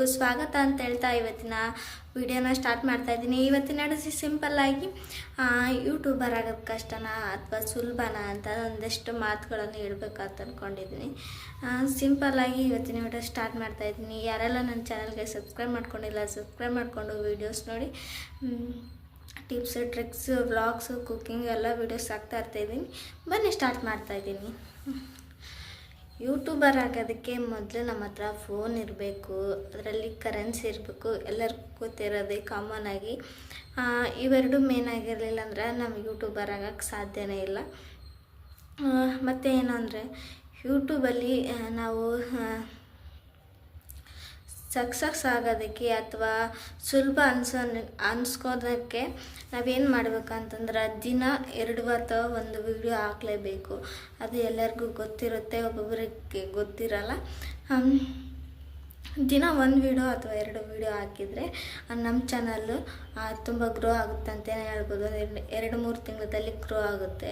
ಎಲ್ಲರಿಗೂ ಸ್ವಾಗತ ಅಂತ ಹೇಳ್ತಾ ಇವತ್ತಿನ ವಿಡಿಯೋನ ಸ್ಟಾರ್ಟ್ ಮಾಡ್ತಾ ಇದ್ದೀನಿ. ಇವತ್ತಿನ ನಡೆಸಿ ಸಿಂಪಲ್ಲಾಗಿ ಯೂಟ್ಯೂಬರ್ ಆಗೋದು ಕಷ್ಟನಾ ಅಥವಾ ಸುಲಭನಾ ಅಂತ ಒಂದಷ್ಟು ಮಾತುಗಳನ್ನು ಹೇಳ್ಬೇಕಂತ ಅಂದ್ಕೊಂಡಿದ್ದೀನಿ ಸಿಂಪಲ್ಲಾಗಿ ಇವತ್ತಿನ ವಿಡಿಯೋ ಸ್ಟಾರ್ಟ್ ಮಾಡ್ತಾ ಇದ್ದೀನಿ. ಯಾರೆಲ್ಲ ನನ್ನ ಚಾನಲ್ಗೆ ಸಬ್ಸ್ಕ್ರೈಬ್ ಮಾಡ್ಕೊಂಡಿಲ್ಲ, ಸಬ್ಸ್ಕ್ರೈಬ್ ಮಾಡಿಕೊಂಡು ವೀಡಿಯೋಸ್ ನೋಡಿ. ಟಿಪ್ಸ್, ಟ್ರಿಕ್ಸ್, ವ್ಲಾಗ್ಸು, ಕುಕ್ಕಿಂಗ್ ಎಲ್ಲ ವೀಡಿಯೋಸ್ ಹಾಕ್ತಾ ಇರ್ತಾಯಿದ್ದೀನಿ ಬನ್ನಿ ಸ್ಟಾರ್ಟ್ ಮಾಡ್ತಾ ಇದ್ದೀನಿ. ಯೂಟ್ಯೂಬರ್ ಆಗೋದಕ್ಕೆ ಮೊದಲು ನಮ್ಮ ಹತ್ರ ಫೋನ್ ಇರಬೇಕು, ಅದರಲ್ಲಿ ಕರೆನ್ಸಿ ಇರಬೇಕು, ಎಲ್ಲರಿಗೂ ಗೊತ್ತಿರೋದೇ ಕಾಮನ್ ಆಗಿ. ಇವೆರಡು ಮೇನ್ ಆಗಿರಲಿಲ್ಲ ಅಂದರೆ ನಮ್ಗೆ ಯೂಟ್ಯೂಬರ್ ಆಗೋಕ್ಕೆ ಸಾಧ್ಯನೇ ಇಲ್ಲ. ಮತ್ತು ಏನು ಅಂದರೆ ಯೂಟ್ಯೂಬಲ್ಲಿ ನಾವು ಸಕ್ಸಸ್ ಆಗೋದಕ್ಕೆ ಅಥವಾ ಸುಲಭ ಅನ್ಸೋ ಅನ್ಸ್ಕೋದಕ್ಕೆ ನಾವೇನು ಮಾಡ್ಬೇಕಂತಂದ್ರೆ ದಿನ ಎರಡು ಅಥವಾ ಒಂದು ವಿಡಿಯೋ ಹಾಕಲೇಬೇಕು. ಅದು ಎಲ್ಲರಿಗೂ ಗೊತ್ತಿರುತ್ತೆ ಒಬ್ಬೊಬ್ಬರಿಗೆ ಗೊತ್ತಿರಲ್ಲ. ದಿನ ಒಂದು ವಿಡಿಯೋ ಅಥವಾ ಎರಡು ವಿಡಿಯೋ ಹಾಕಿದರೆ ನಮ್ಮ ಚಾನಲ್ಲು ತುಂಬ ಗ್ರೋ ಆಗುತ್ತೆ ಅಂತಲೇ ಹೇಳ್ಬೋದು. ಎರಡು ಎರಡು ಮೂರು ತಿಂಗಳಲ್ಲಿ ಗ್ರೋ ಆಗುತ್ತೆ.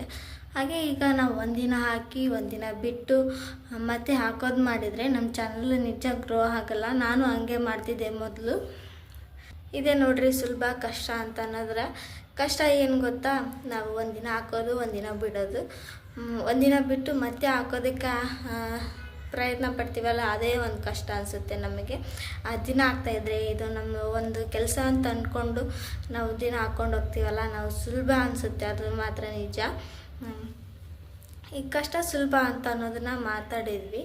ಹಾಗೆ ಈಗ ನಾವು ಒಂದಿನ ಹಾಕಿ ಒಂದಿನ ಬಿಟ್ಟು ಮತ್ತೆ ಹಾಕೋದು ಮಾಡಿದರೆ ನಮ್ಮ ಚಾನಲ್ ನಿಜ ಗ್ರೋ ಆಗಲ್ಲ. ನಾನು ಹಂಗೆ ಮಾಡ್ತಿದ್ದೆ ಮೊದಲು. ಇದೇ ನೋಡ್ರಿ ಸುಲಭ, ಕಷ್ಟ ಅಂತ ಅನ್ನೋದ್ರೆ. ಕಷ್ಟ ಏನು ಗೊತ್ತಾ? ನಾವು ಒಂದಿನ ಹಾಕೋದು ಒಂದಿನ ಬಿಡೋದು. ಒಂದಿನ ಬಿಟ್ಟು ಮತ್ತೆ ಹಾಕೋದಕ್ಕೆ ಪ್ರಯತ್ನ ಪಡ್ತೀವಲ್ಲ, ಅದೇ ಒಂದು ಕಷ್ಟ ಅನಿಸುತ್ತೆ ನಮಗೆ. ಆ ದಿನ ಆಗ್ತಾಯಿದ್ರೆ ಇದು ನಮ್ಮ ಒಂದು ಕೆಲಸ ಅಂತ ಅಂದ್ಕೊಂಡು ನಾವು ದಿನ ಹಾಕ್ಕೊಂಡು ಹೋಗ್ತೀವಲ್ಲ, ನಾವು ಸುಲಭ ಅನಿಸುತ್ತೆ, ಅದು ಮಾತ್ರ ನಿಜ. ಈ ಕಷ್ಟ ಸುಲಭ ಅಂತ ಅನ್ನೋದನ್ನ ಮಾತಾಡಿದ್ವಿ.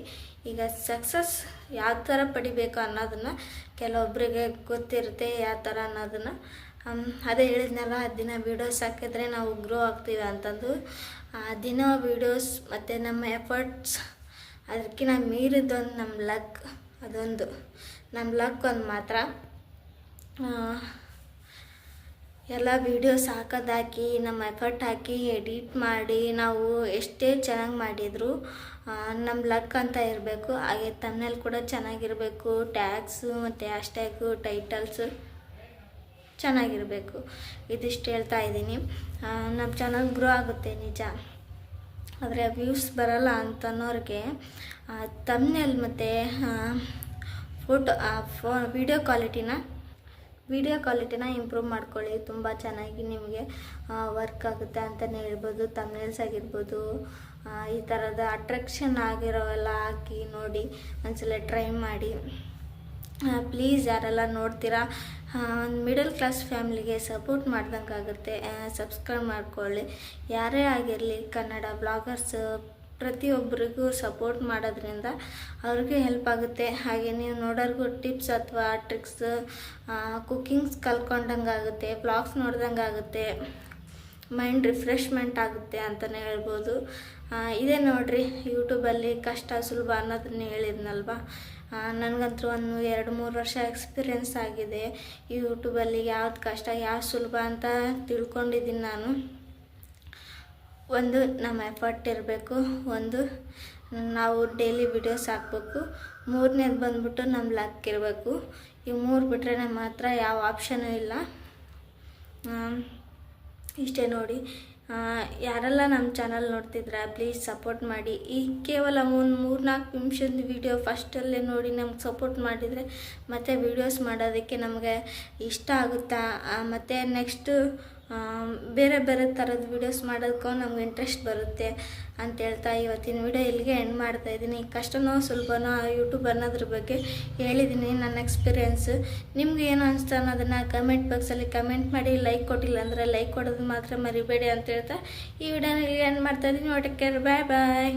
ಈಗ ಸಕ್ಸಸ್ ಯಾವ ಥರ ಪಡಿಬೇಕು ಅನ್ನೋದನ್ನ ಕೆಲವೊಬ್ಬರಿಗೆ ಗೊತ್ತಿರುತ್ತೆ ಯಾವ ಥರ ಅನ್ನೋದನ್ನ. ಅದೇ ಹೇಳಿದ್ನಲ್ಲ ದಿನ ವೀಡಿಯೋಸ್ ಹಾಕಿದ್ರೆ ನಾವು ಗ್ರೋ ಆಗ್ತೀವಿ ಅಂತಂದು. ಆ ದಿನ ವೀಡಿಯೋಸ್ ಮತ್ತು ನಮ್ಮ ಎಫರ್ಟ್ಸ್ ಅದಕ್ಕಿಂತ ಮೀರಿದ್ದೊಂದು ನಮ್ಮ ಲಕ್ ಅದೊಂದು. ನಮ್ಮ ಲಕ್ ಒಂದು ಮಾತ್ರ. ಎಲ್ಲ ವೀಡಿಯೋಸ್ ಹಾಕೋದಾಕಿ ನಮ್ಮ ಎಫರ್ಟ್ ಹಾಕಿ ಎಡಿಟ್ ಮಾಡಿ, ನಾವು ಎಷ್ಟೇ ಚೆನ್ನಾಗಿ ಮಾಡಿದ್ರು ನಮ್ಮ ಲಕ್ ಅಂತ ಇರಬೇಕು. ಹಾಗೆ ತನ್ನಲ್ಲಿ ಕೂಡ ಚೆನ್ನಾಗಿರಬೇಕು. ಟ್ಯಾಗ್ಸು ಮತ್ತು ಹ್ಯಾಶ್ಟ್ಯಾಗು ಟೈಟಲ್ಸು ಚೆನ್ನಾಗಿರಬೇಕು. ಇದಿಷ್ಟು ಹೇಳ್ತಾ ಇದ್ದೀನಿ. ನಮ್ಮ ಚಾನಲ್ ಗ್ರೋ ಆಗುತ್ತೆ ನಿಜ. ಆದರೆ ವ್ಯೂಸ್ ಬರಲ್ಲ ಅಂತನ್ನೋರಿಗೆ ತಮ್ನೆಲ್ ಮತ್ತು ಫೋಟೋ ಫೋ ವಿಡಿಯೋ ಕ್ವಾಲಿಟಿನ ವಿಡಿಯೋ ಕ್ವಾಲಿಟಿನ ಇಂಪ್ರೂವ್ ಮಾಡ್ಕೊಳ್ಳಿ. ತುಂಬ ಚೆನ್ನಾಗಿ ನಿಮಗೆ ವರ್ಕ್ ಆಗುತ್ತೆ ಅಂತಲೇ ಹೇಳ್ಬೋದು. ತಮ್ನೇಲ್ಸ್ ಆಗಿರ್ಬೋದು ಈ ಥರದ ಅಟ್ರಾಕ್ಷನ್ ಆಗಿರೋವೆಲ್ಲ ಹಾಕಿ ನೋಡಿ, ಒಂದ್ಸಲ ಟ್ರೈ ಮಾಡಿ. ಪ್ಲೀಸ್ ಯಾರೆಲ್ಲ ನೋಡ್ತೀರಾ ಒಂದು ಮಿಡಲ್ ಕ್ಲಾಸ್ ಫ್ಯಾಮ್ಲಿಗೆ ಸಪೋರ್ಟ್ ಮಾಡ್ದಂಗಾಗುತ್ತೆ. ಸಬ್ಸ್ಕ್ರೈಬ್ ಮಾಡ್ಕೊಳ್ಳಿ. ಯಾರೇ ಆಗಿರಲಿ, ಕನ್ನಡ ಬ್ಲಾಗರ್ಸ್ ಪ್ರತಿಯೊಬ್ಬರಿಗೂ ಸಪೋರ್ಟ್ ಮಾಡೋದ್ರಿಂದ ಅವ್ರಿಗೆ ಹೆಲ್ಪ್ ಆಗುತ್ತೆ. ಹಾಗೆ ನೀವು ನೋಡೋರ್ಗೂ ಟಿಪ್ಸ್ ಅಥವಾ ಟ್ರಿಕ್ಸ್ ಕುಕ್ಕಿಂಗ್ಸ್ ಕಲ್ತ್ಕೊಂಡಂಗೆ ಆಗುತ್ತೆ ಬ್ಲಾಗ್ಸ್ ನೋಡ್ದಂಗೆ ಆಗುತ್ತೆ ಮೈಂಡ್ ರಿಫ್ರೆಶ್ಮೆಂಟ್ ಆಗುತ್ತೆ ಅಂತಲೇ ಹೇಳ್ಬೋದು. ಇದೇ ನೋಡಿರಿ, ಯೂಟ್ಯೂಬಲ್ಲಿ ಕಷ್ಟ ಸುಲಭ ಅನ್ನೋದನ್ನ ಹೇಳಿದ್ನಲ್ವ? ನನಗಂತೂ ಒಂದು ಎರಡು ಮೂರು ವರ್ಷ ಎಕ್ಸ್ಪೀರಿಯೆನ್ಸ್ ಆಗಿದೆ. ಯೂಟ್ಯೂಬಲ್ಲಿ ಯಾವ್ದು ಕಷ್ಟ, ಯಾವ್ದು ಸುಲಭ ಅಂತ ತಿಳ್ಕೊಂಡಿದ್ದೀನಿ ನಾನು. ಒಂದು, ನಮ್ಮ ಎಫರ್ಟ್ ಇರಬೇಕು. ಒಂದು, ನಾವು ಡೈಲಿ ವಿಡಿಯೋಸ್ ಹಾಕ್ಬೇಕು. ಮೂರನೇದು ಬಂದ್ಬಿಟ್ಟು ನಮ್ಮ ಲಕ್ ಇರಬೇಕು. ಈ ಮೂರು ಬಿಟ್ಟರೆ ನಮ್ಮ ಹತ್ರ ಯಾವ ಆಪ್ಷನೂ ಇಲ್ಲ. ಇಷ್ಟೇ ನೋಡಿ. ಯಾರೆಲ್ಲ ನಮ್ಮ ಚಾನಲ್ ನೋಡ್ತಿದ್ರೆ ಪ್ಲೀಸ್ ಸಪೋರ್ಟ್ ಮಾಡಿ. ಈ ಕೇವಲ ಒಂದು ಮೂರ್ನಾಲ್ಕು ನಿಮಿಷದ ವಿಡಿಯೋ ಫಸ್ಟಲ್ಲೇ ನೋಡಿ ನಮ್ಗೆ ಸಪೋರ್ಟ್ ಮಾಡಿದರೆ ಮತ್ತು ವೀಡಿಯೋಸ್ ಮಾಡೋದಕ್ಕೆ ನಮಗೆ ಇಷ್ಟ ಆಗುತ್ತಾ? ಮತ್ತೆ ನೆಕ್ಸ್ಟು ಬೇರೆ ಬೇರೆ ಥರದ ವೀಡಿಯೋಸ್ ಮಾಡೋದಕ್ಕೂ ನಮ್ಗೆ ಇಂಟ್ರೆಸ್ಟ್ ಬರುತ್ತೆ ಅಂತ ಹೇಳ್ತಾ ಇವತ್ತಿನ ವಿಡಿಯೋ ಇಲ್ಲಿಗೆ ಎಂಡ್ ಮಾಡ್ತಾ ಇದ್ದೀನಿ. ಕಷ್ಟನೋ ಸುಲಭನೋ ಯೂಟ್ಯೂಬ್ ಅನ್ನೋದ್ರ ಬಗ್ಗೆ ಹೇಳಿದ್ದೀನಿ ನನ್ನ ಎಕ್ಸ್ಪೀರಿಯೆನ್ಸ್ ನಿಮ್ಗೆ ಏನು ಅನಿಸ್ತಾ ಅನ್ನೋದನ್ನು ಕಮೆಂಟ್ ಬಾಕ್ಸಲ್ಲಿ ಕಮೆಂಟ್ ಮಾಡಿ ಲೈಕ್ ಕೊಟ್ಟಿಲ್ಲ ಅಂದರೆ ಲೈಕ್ ಕೊಡೋದು ಮಾತ್ರ ಮರಿಬೇಡಿ ಅಂತ ಹೇಳ್ತಾ ಈ ವಿಡಿಯೋನ ಇಲ್ಲಿಗೆ ಎಂಡ್ ಮಾಡ್ತಾ ಇದ್ದೀನಿ. ಓಟಕ್ಕೆ ಬಾಯ್ ಬಾಯ್